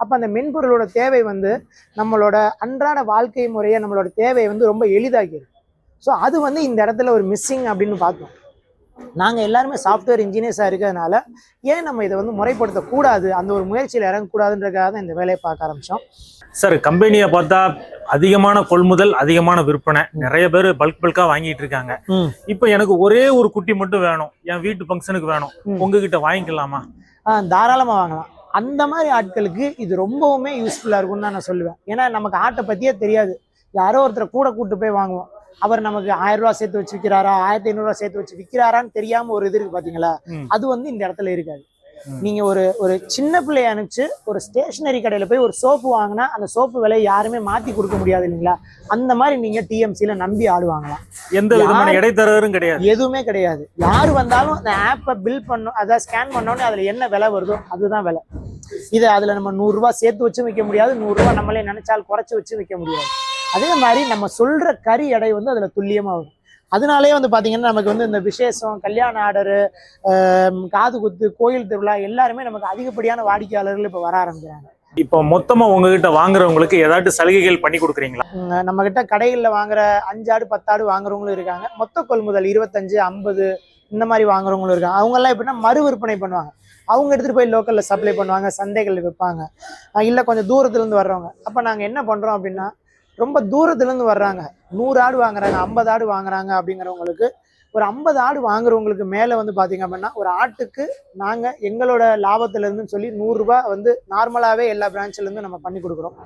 அப்போ அந்த மென்பொருளோட தேவை வந்து நம்மளோட அன்றாட வாழ்க்கை முறையை நம்மளோட தேவையை வந்து ரொம்ப எளிதாக்கிடும் ஸோ அது வந்து இந்த இடத்துல ஒரு மிஸ்ஸிங் அப்படின்னு பார்த்தோம். நாங்கள் எல்லாருமே சாஃப்ட்வேர் இன்ஜினியர்ஸாக இருக்கிறதுனால ஏன் நம்ம இதை வந்து முறைப்படுத்தக்கூடாது? அந்த ஒரு முயற்சியில் இறங்கக்கூடாதுன்றதுக்காக தான் இந்த வேலையை பார்க்க ஆரம்பித்தோம் சார் கம்பெனியை பார்த்தா அதிகமான கொள்முதல் அதிகமான விற்பனை. நிறைய பேர் பல்க் பல்கா வாங்கிட்டு இருக்காங்க. இப்போ எனக்கு ஒரே ஒரு குட்டி மட்டும் வேணும். என் வீட்டு ஃபங்க்ஷனுக்கு வேணும். உங்ககிட்ட வாங்கிக்கலாமா? தாராளமாக வாங்கலாம். அந்த மாதிரி ஆட்களுக்கு இது ரொம்பவுமே யூஸ்ஃபுல்லாக இருக்கும்னு தான் நான் சொல்லுவேன். ஏன்னா நமக்கு ஆட்டை பற்றியே தெரியாது. யாரோ ஒருத்தரை கூட கூட்டு போய் வாங்குவோம். அவர் நமக்கு ஆயிரம் ரூபாய் சேர்த்து வச்சு விற்கிறாரா ஆயிரத்தி ஐநூறுரூவா சேர்த்து வச்சு விற்கிறாரான்னு தெரியாம ஒரு இது இருக்கு பாத்தீங்களா. அது வந்து இந்த இடத்துல இருக்காது. நீங்க ஒரு ஒரு சின்ன பிள்ளைய அனுப்பிச்சு ஒரு ஸ்டேஷனரி கடையில போய் ஒரு சோப்பு வாங்கினா அந்த சோப்பு விலையை யாருமே மாத்தி கொடுக்க முடியாது இல்லைங்களா? அந்த மாதிரி நீங்க டிஎம்சில நம்பி ஆடுவாங்களாம். எந்த விதமான இடைத்தரகரும் கிடையாது. எதுவுமே கிடையாது. யார் வந்தாலும் அந்த ஆப்பை பில் பண்ணும் அதை ஸ்கேன் பண்ணோடனே அதுல என்ன விலை வருதோ அதுதான் விலை. இது அதுல நம்ம நூறு ரூபாய் சேர்த்து வச்சு விற்க முடியாது. நூறு ரூபாய் நம்மளே நினைச்சால் குறைச்சு வச்சு விற்க முடியாது. அதே மாதிரி நம்ம சொல்ற கறி எடை வந்து அதுல துல்லியமா வரும். அதனாலே வந்து பாத்தீங்கன்னா நமக்கு வந்து இந்த விசேஷம் கல்யாண ஆர்டரு காது குத்து கோயில் திருவிழா எல்லாருமே நமக்கு அதிகப்படியான வாடிக்கையாளர்கள் இப்ப வர ஆரம்பிக்கிறாங்க. இப்போ மொத்தமா உங்ககிட்ட வாங்குறவங்களுக்கு ஏதாட்டு சலுகைகள் பண்ணி கொடுக்குறீங்களா? உம் நம்ம கிட்ட கடைகளில் வாங்குற அஞ்சு ஆடு பத்தாடு வாங்குறவங்களும் இருக்காங்க. மொத்த கொள்முதல் இருபத்தஞ்சு ஐம்பது இந்த மாதிரி வாங்குறவங்களும் இருக்காங்க. அவங்க எல்லாம் எப்படின்னா மறு விற்பனை பண்ணுவாங்க. அவங்க எடுத்துட்டு போய் லோக்கல்ல சப்ளை பண்ணுவாங்க சந்தைகளில் விற்பாங்க இல்ல கொஞ்சம் தூரத்துல இருந்து வர்றவங்க. அப்ப நாங்க என்ன பண்றோம் அப்படின்னா ரொம்ப தூரத்துலேருந்து வர்றாங்க. நூறு ஆடு வாங்குறாங்க ஐம்பது ஆடு வாங்குறாங்க அப்படிங்கிறவங்களுக்கு ஒரு ஐம்பது ஆடு வாங்குறவங்களுக்கு மேலே வந்து பார்த்தீங்க அப்படின்னா ஒரு ஆட்டுக்கு நாங்கள் எங்களோட லாபத்துலேருந்துன்னு சொல்லி நூறுரூபா வந்து நார்மலாகவே எல்லா பிரான்ச்சிலேருந்து நம்ம பண்ணி கொடுக்குறோம்.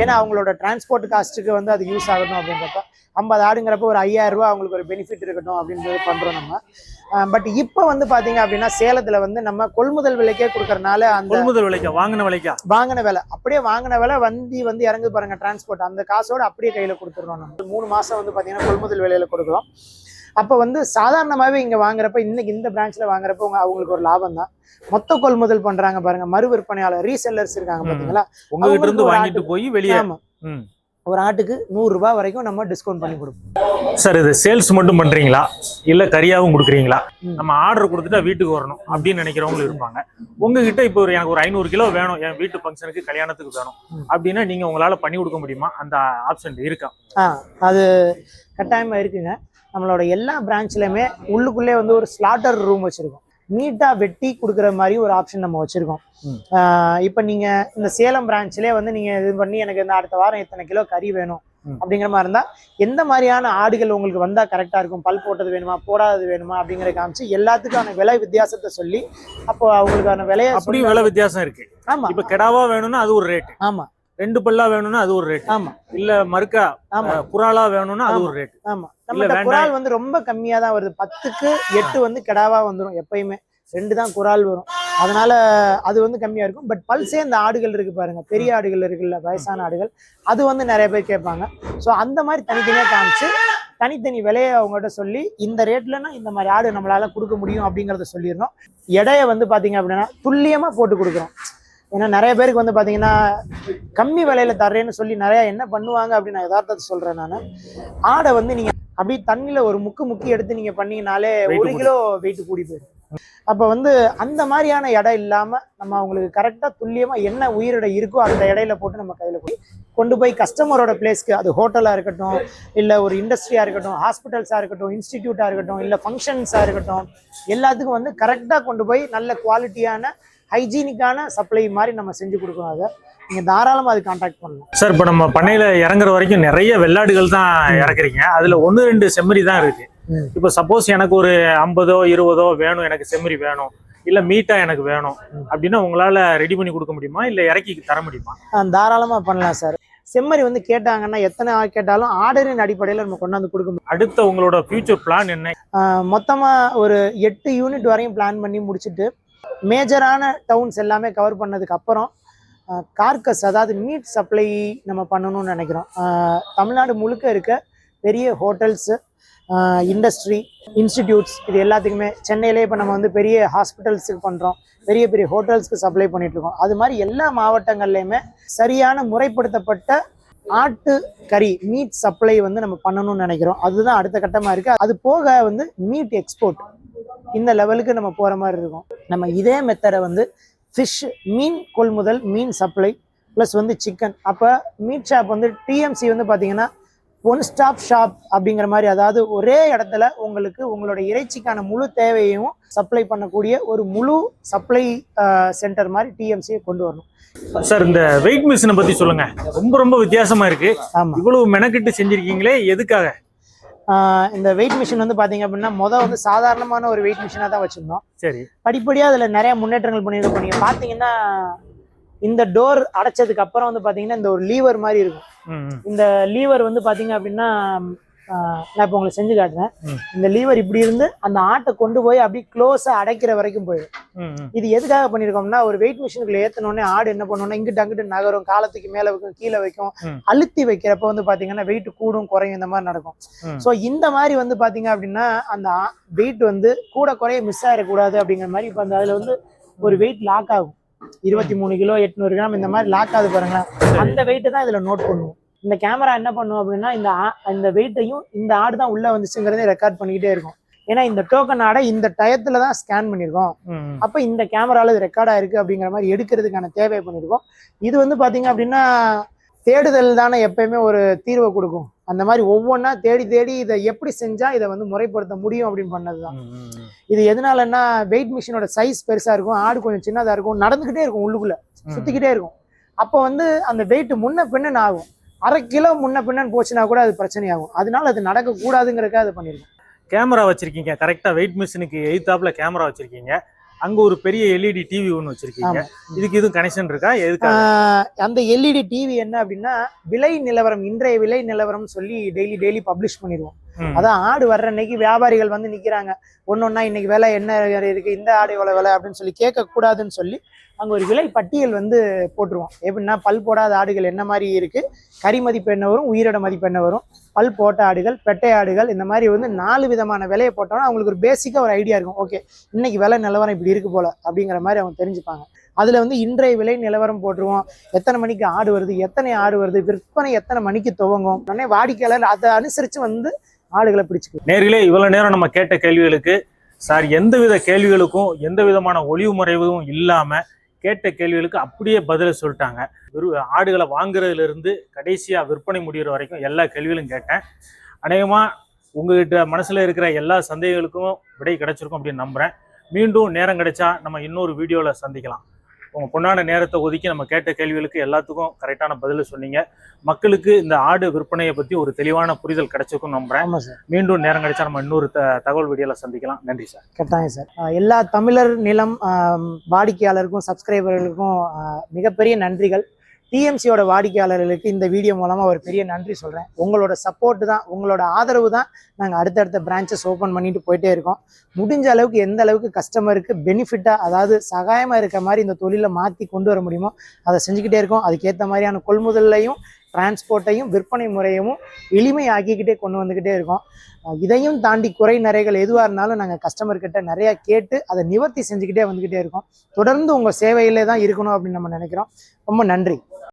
ஏன்னா அவங்களோட டிரான்ஸ்போர்ட் காஸ்ட்டுக்கு வந்து அது யூஸ் ஆகணும் அப்படின்றப்ப ஐம்பது ஆடுங்கிறப்ப ஒரு ஐயாயிரம் அவங்களுக்கு ஒரு பெனிஃபிட் இருக்கட்டும் அப்படின்றது பண்ணுறோம் நம்ம. பட் இப்போ வந்து பாத்தீங்க அப்படின்னா சேலத்துல வந்து நம்ம கொள்முதல் விலைக்கே கொடுக்கறனால அந்த கொள்முதல் விலைக்கா? வாங்கின விலைக்கா? வாங்கின விலை. அப்படியே வாங்கின விலை வண்டி வந்து இறங்கு பாருங்க டிரான்ஸ்போர்ட் அந்த காசோட அப்படியே கையில கொடுத்துடுறோம் நம்ம. மூணு மாசம் வந்து பாத்தீங்கன்னா கொள்முதல் விலையில கொடுக்குறோம் அப்போ வந்து சாதாரணமாகவே இங்கே வாங்குறப்ப இன்னைக்கு இந்த பிரான்ச்சில் வாங்குறப்ப உங்க அவங்களுக்கு ஒரு லாபம் தான். மொத்த கொள்முதல் பண்றாங்க பாருங்க மறு விற்பனையாளர் ரீசெல்லர்ஸ் இருக்காங்க. பாத்தீங்களா? உங்ககிட்ட இருந்து வாங்கிட்டு போய் வெளியே ஆமா. ஒரு ஆட்டுக்கு நூறு ரூபாய் வரைக்கும் நம்ம டிஸ்கவுண்ட் பண்ணி கொடுப்போம். சார் இது சேல்ஸ் மட்டும் பண்றீங்களா? இல்ல கரியாவும் கொடுக்குறீங்களா. நம்ம ஆர்டர் கொடுத்துட்டா வீட்டுக்கு வரணும் அப்படின்னு நினைக்கிறவங்களும் இருப்பாங்க. உங்ககிட்ட இப்போ ஒரு எனக்கு ஒரு ஐநூறு கிலோ வேணும் என் வீட்டு ஃபங்க்ஷனுக்கு கல்யாணத்துக்கு வேணும். அப்படின்னா நீங்க உங்களால பண்ணி கொடுக்க முடியுமா? அந்த ஆப்ஷன் இருக்கா? ஆ அது கட்டாயமா இருக்குங்க. நம்மளோட எல்லா பிரான்ச்லயுமே உள்ளுக்குள்ளே வந்து ஒரு ஸ்லாட்டர் ரூம் வச்சிருக்கோம். நீட்டா வெட்டி கொடுக்குற மாதிரி ஒரு ஆப்ஷன் நம்ம வச்சிருக்கோம். இப்போ நீங்க இந்த சேலம் பிரான்ச்லேயே வந்து நீங்க இது பண்ணி எனக்கு இந்த அடுத்த வாரம் இத்தனை கிலோ கறி வேணும். அப்படிங்கிற மாதிரி இருந்தா எந்த மாதிரியான ஆடுகள் உங்களுக்கு வந்தா கரெக்டா இருக்கும்? பல் போட்டது வேணுமா? போடாதது வேணுமா? அப்படிங்கிற காமிச்சு எல்லாத்துக்கான விலை வித்தியாசத்தை சொல்லி அப்போ அவங்களுக்கான விலையை அப்படியும் விலை வித்தியாசம் இருக்கு. ஆமா. இப்ப கெடாவா வேணும்னா அது ஒரு ரேட் ஆமா. ரெண்டு பல்லா வேணும்னா அது ஒரு ரேட் ஆமா. இல்ல மறுக்கா ஆமா. குறாலா வேணும்னா அது. ஒரு ரேட் ஆமா. நம்ம. குரால் வந்து ரொம்ப கம்மியா தான் வருது. பத்துக்கு எட்டு வந்து கிடாவா வந்துரும் எப்பயுமே. ரெண்டு தான் குரால் வரும். அதனால அது வந்து கம்மியா இருக்கும். பட் பல்சே இந்த ஆடுகள் இருக்கு பாருங்க. பெரிய ஆடுகள் இருக்குல்ல வயசான ஆடுகள். அது வந்து நிறைய பேர் கேட்பாங்க. ஸோ அந்த மாதிரி தனித்தனியா காமிச்சு தனித்தனி விலையை அவங்ககிட்ட சொல்லி இந்த ரேட்லனா இந்த மாதிரி ஆடு நம்மளால கொடுக்க முடியும் அப்படிங்கறத சொல்லிடணும். எடையை வந்து பாத்தீங்க அப்படின்னா துல்லியமா போட்டு கொடுக்குறோம். ஏன்னா நிறைய பேருக்கு வந்து பாத்தீங்கன்னா கம்மி விலையில தர்றேன்னு சொல்லி நிறைய என்ன பண்ணுவாங்க அப்படின்னு நான் யதார்த்தத்தை சொல்றேன் நான் ஆடை வந்து நீங்க அப்படியே தண்ணியில ஒரு முக்கு முக்கி எடுத்து நீங்க பண்ணீங்கனாலே ஒரு. கிலோ வெயிட் கூடி போயிடும் அப்ப வந்து அந்த மாதிரியான இடம் இல்லாம நம்ம அவங்களுக்கு கரெக்டா துல்லியமா என்ன உயிரிடை இருக்கோ அந்த இடையில போட்டு நம்ம கையில போய் கொண்டு போய் கஸ்டமரோட பிளேஸ்க்கு அது ஹோட்டலா இருக்கட்டும் இல்ல ஒரு இண்டஸ்ட்ரியா இருக்கட்டும் ஹாஸ்பிட்டல்ஸா இருக்கட்டும் இன்ஸ்டிடியூட்டா இருக்கட்டும் இல்ல ஃபங்க்ஷன்ஸா இருக்கட்டும் எல்லாத்துக்கும் வந்து கரெக்டா கொண்டு போய் நல்ல குவாலிட்டியான ஹைஜீனிக்கான சப்ளை மாதிரி நம்ம செஞ்சு கொடுக்கணும் அதை நீங்க தாராளமா அது கான்டாக்ட் பண்ணலாம். சார் இப்ப நம்ம பண்ணையில இறங்குற வரைக்கும் நிறைய வெள்ளாடுகள் தான் இறக்குறீங்க. அதுல ஒன்னு ரெண்டு செம்மறி தான் இருக்கு. ம். இப்போ சப்போஸ் எனக்கு ஒரு ஐம்பதோ இருபதோ வேணும் எனக்கு செம்மறி வேணும் இல்ல மீட்டா எனக்கு வேணும். அப்படின்னா உங்களால ரெடி பண்ணி கொடுக்க முடியுமா? இல்ல இறக்கி தர முடியுமா? தாராளமா பண்ணலாம் சார் செம்மறி வந்து கேட்டாங்கன்னா எத்தனை கேட்டாலும் ஆர்டரின் அடிப்படையில் நம்ம கொண்டாந்து கொடுக்க முடியும். அடுத்த உங்களோட ஃபியூச்சர் பிளான் என்ன? ஆ, மொத்தமா ஒரு எட்டு யூனிட் வரையும் பிளான் பண்ணி முடிச்சுட்டு மேஜரான டவுன்ஸ் எல்லாமே கவர் பண்ணதுக்கு அப்புறம் கார்கஸ் அதாவது மீட் சப்ளை நம்ம பண்ணணும்னு நினைக்கிறோம். தமிழ்நாடு முழுக்க இருக்க பெரிய ஹோட்டல்ஸு இண்டஸ்ட்ரி இன்ஸ்டிடியூட்ஸ் இது எல்லாத்துக்குமே சென்னையிலே இப்போ நம்ம வந்து பெரிய ஹாஸ்பிட்டல்ஸுக்கு பண்ணுறோம் பெரிய பெரிய ஹோட்டல்ஸ்க்கு சப்ளை பண்ணிகிட்ருக்கோம் அது மாதிரி எல்லா மாவட்டங்கள்லையுமே சரியான முறைப்படுத்தப்பட்ட ஆட்டு கறி மீட் சப்ளை வந்து நம்ம பண்ணணும்னு நினைக்கிறோம். அதுதான் அடுத்த கட்டமாக இருக்குது அது போக வந்து மீட் எக்ஸ்போர்ட். இந்த லெவலுக்கு நம்ம போகிற மாதிரி இருக்கும். நம்ம இதே மெத்தடை வந்து ஃபிஷ் மீன் கொள்முதல் மீன் சப்ளை ப்ளஸ் வந்து சிக்கன் அப்போ மீட் ஷாப் வந்து டிஎம்சி வந்து பார்த்தீங்கன்னா ஒன் ஸ்டாப் ஷாப் அப்படிங்கிற மாதிரி அதாவது ஒரே இடத்துல உங்களுக்கு உங்களோட இறைச்சிக்கான முழு தேவையையும் சப்ளை பண்ணக்கூடிய ஒரு முழு சப்ளை சென்டர் மாதிரி டிஎம்சியை கொண்டு வரணும். சார் இந்த வெயிட் மிஷினை பத்தி சொல்லுங்க. ரொம்ப ரொம்ப வித்தியாசமா இருக்கு. ஆமாம் இவ்வளவு மெனக்கிட்டு செஞ்சிருக்கீங்களே எதுக்காக? இந்த வெயிட் மிஷின் வந்து பாத்தீங்க அப்படின்னா மொதல் வந்து சாதாரணமான ஒரு வெயிட் மிஷினாக தான் வச்சிருந்தோம். சரி. படிப்படியாக அதில் நிறைய முன்னேற்றங்கள் பண்ணியிருக்கோம் நீங்கள் பார்த்தீங்கன்னா இந்த டோர் அடைச்சதுக்கு அப்புறம் வந்து பாத்தீங்கன்னா இந்த ஒரு லீவர் மாதிரி இருக்கும். இந்த லீவர் வந்து பாத்தீங்க அப்படின்னா நான் இப்போ உங்களுக்கு செஞ்சு காட்டுறேன். இந்த லீவர் இப்படி இருந்து அந்த ஆட்டை கொண்டு போய் அப்படியே க்ளோஸாக அடைக்கிற வரைக்கும் போயிடும். இது எதுக்காக பண்ணியிருக்கோம்னா ஒரு வெயிட் மிஷினுக்குள்ள ஏத்தனோடனே ஆடு என்ன பண்ணுவோம்னா இங்கிட்டு அங்கிட்டு நகரும் காலத்துக்கு மேல வைக்கும் கீழே வைக்கும். அழுத்தி வைக்கிறப்ப வந்து பாத்தீங்கன்னா வெயிட் கூடும் குறையும் இந்த மாதிரி நடக்கும். ஸோ இந்த மாதிரி வந்து பாத்தீங்க அப்படின்னா அந்த வெயிட் வந்து கூட குறைய மிஸ் ஆயிடக்கூடாது அப்படிங்கிற மாதிரி இப்போ அந்த அதுல வந்து ஒரு வெயிட் லாக் ஆகும் இருபத்தி மூணு கிலோ எட்நூறு கிராம் இந்த மாதிரி லாக் ஆகுது பாருங்களேன் அந்த வெயிட்டை தான் இதுல நோட் பண்ணுவோம் இந்த கேமரா என்ன பண்ணும் அப்படின்னா இந்த இந்த வெயிட்டையும் இந்த ஆடு தான் உள்ள வந்துச்சுங்கிறதே ரெக்கார்ட் பண்ணிக்கிட்டே இருக்கும். ஏன்னா இந்த டோக்கன் ஆடை இந்த டயத்துல தான் ஸ்கேன் பண்ணியிருக்கோம். அப்போ இந்த கேமரால இது ரெக்கார்ட் ஆயிருக்கு அப்படிங்கிற மாதிரி எடுக்கிறதுக்கான தேவை பண்ணியிருக்கோம். இது வந்து பாத்தீங்க அப்படின்னா தேடுதல் தானே எப்பயுமே ஒரு தீர்வை கொடுக்கும். அந்த மாதிரி ஒவ்வொன்றா தேடி தேடி இதை எப்படி செஞ்சா இதை வந்து முறைப்படுத்த முடியும் அப்படின்னு பண்ணதுதான். இது எதனாலன்னா வெயிட் மிஷினோட சைஸ் பெருசா இருக்கும் ஆடு கொஞ்சம் சின்னதா இருக்கும் நடந்துகிட்டே இருக்கும் உள்ளுக்குள்ள. சுத்திக்கிட்டே இருக்கும். அப்போ வந்து அந்த வெயிட் முன்ன பின்னன்னு ஆகும். அரை கிலோ முன்ன பின்னன்னு போச்சுன்னா கூட அது பிரச்சனையாகும். அதனால அது நடக்க கூடாதுங்கிறதுக்காக அது பண்ணிருக்கோம். கேமரா வச்சிருக்கீங்க. கரெக்டா வெயிட் மிஷினுக்கு எய்த்தாப்ல கேமரா வச்சிருக்கீங்க. அங்க ஒரு பெரிய எல்இடி டிவி ஒன்னு வச்சிருக்கீங்க. இதுக்கு எதுவும் கனெக்ஷன் இருக்கா? எதுக்காக? அந்த எல்இடி டிவி என்ன அப்படின்னா விலை நிலவரம் இன்றைய விலை நிலவரம் சொல்லி டெய்லி டெய்லி பப்ளிஷ் பண்ணிடுவோம். அதான் ஆடு வர்ற அன்னைக்கு வியாபாரிகள் வந்து நிக்கிறாங்க. ஒன்னொன்னா இன்னைக்கு விலை என்ன இருக்கு? இந்த ஆடு இவ்வளவு விலை அப்படின்னு சொல்லி கேட்க கூடாதுன்னு சொல்லி அங்க ஒரு விலை பட்டியல் வந்து போட்டுருவோம். எப்படின்னா பல் போடாத ஆடுகள் என்ன மாதிரி இருக்கு? கறி மதிப்பு என்ன வரும்? உயிரோட மதிப்பு என்ன வரும்? பல் போட்ட ஆடுகள் பெட்டை ஆடுகள் இந்த மாதிரி வந்து நாலு விதமான விலையை போட்டோம்னா அவங்களுக்கு ஒரு பேசிக்கா ஒரு ஐடியா இருக்கும். ஓகே இன்னைக்கு விலை நிலவரம் இப்படி இருக்கு போல அப்படிங்கிற மாதிரி அவங்க தெரிஞ்சுப்பாங்க. அதுல வந்து இன்றைய விலை நிலவரம் போட்டுருவோம். எத்தனை மணிக்கு ஆடு வருது? எத்தனை ஆடு வருது? விற்பனை எத்தனை மணிக்கு துவங்கும்? உடனே வாடிக்கையாளர் அதை அனுசரிச்சு வந்து ஆடுகளை பிடிச்சிக்கலாம் நேர்களே இவ்வளவு நேரம் நம்ம கேட்ட கேள்விகளுக்கு சார் எந்தவித கேள்விகளுக்கும் எந்த விதமான ஒளிவு மறைவும் இல்லாம கேட்ட கேள்விகளுக்கு அப்படியே பதில சொல்லிட்டாங்க. வெறும் ஆடுகளை வாங்குறதுல இருந்து கடைசியா விற்பனை முடிகிற வரைக்கும் எல்லா கேள்விகளும் கேட்டேன். அநேகமா உங்ககிட்ட மனசுல இருக்கிற எல்லா சந்தேகங்களுக்கும் விடை கிடைச்சிருக்கும் அப்படின்னு நம்புறேன். மீண்டும் நேரம் கிடைச்சா நம்ம இன்னொரு வீடியோல சந்திக்கலாம். உங்க பொன்னான நேரத்தை ஒதுக்கி நம்ம கேட்ட கேள்விகளுக்கு எல்லாத்துக்கும் கரெக்டான பதில் சொன்னீங்க. மக்களுக்கு இந்த ஆடு விற்பனையை பத்தி ஒரு தெளிவான புரிதல் கிடைச்சிருக்கும் நம்புறேன். மீண்டும் நேரம் கிடைச்சா நம்ம இன்னொரு த- தகவல் வீடியோல சந்திக்கலாம். நன்றி சார். கட்டாயம் சார். எல்லா தமிழர் நிலம் வாடிக்கையாளருக்கும் சப்ஸ்கிரைபர்களுக்கும் மிகப்பெரிய நன்றிகள். டிஎம்சியோட வாடிக்கையாளர்களுக்கு இந்த வீடியோ மூலமாக ஒரு பெரிய நன்றி சொல்கிறேன் உங்களோட சப்போர்ட் தான் உங்களோட ஆதரவு தான் நாங்கள் அடுத்தடுத்த பிரான்ச்சஸ் ஓப்பன் பண்ணிட்டு போயிட்டே இருக்கோம். முடிஞ்ச அளவுக்கு எந்த அளவுக்கு கஸ்டமருக்கு பெனிஃபிட்டாக அதாவது சகாயமாக இருக்க மாதிரி இந்த தொழிலை மாற்றி கொண்டு வர முடியுமோ அதை செஞ்சுக்கிட்டே இருக்கோம். அதுக்கேற்ற மாதிரியான கொள்முதல்லையும் டிரான்ஸ்போர்ட்டையும் விற்பனை முறையும் எளிமையாக்கிக்கிட்டே கொண்டு வந்துக்கிட்டே இருக்கோம். இதையும் தாண்டி குறை நிறைகள் எதுவாக இருந்தாலும் நாங்கள் கஸ்டமர்கிட்ட நிறையா கேட்டு அதை நிவர்த்தி செஞ்சுக்கிட்டே வந்துக்கிட்டே இருக்கோம். தொடர்ந்து உங்கள் சேவையிலே தான் இருக்கணும் அப்படின்னு நம்ம நினைக்கிறோம். ரொம்ப நன்றி.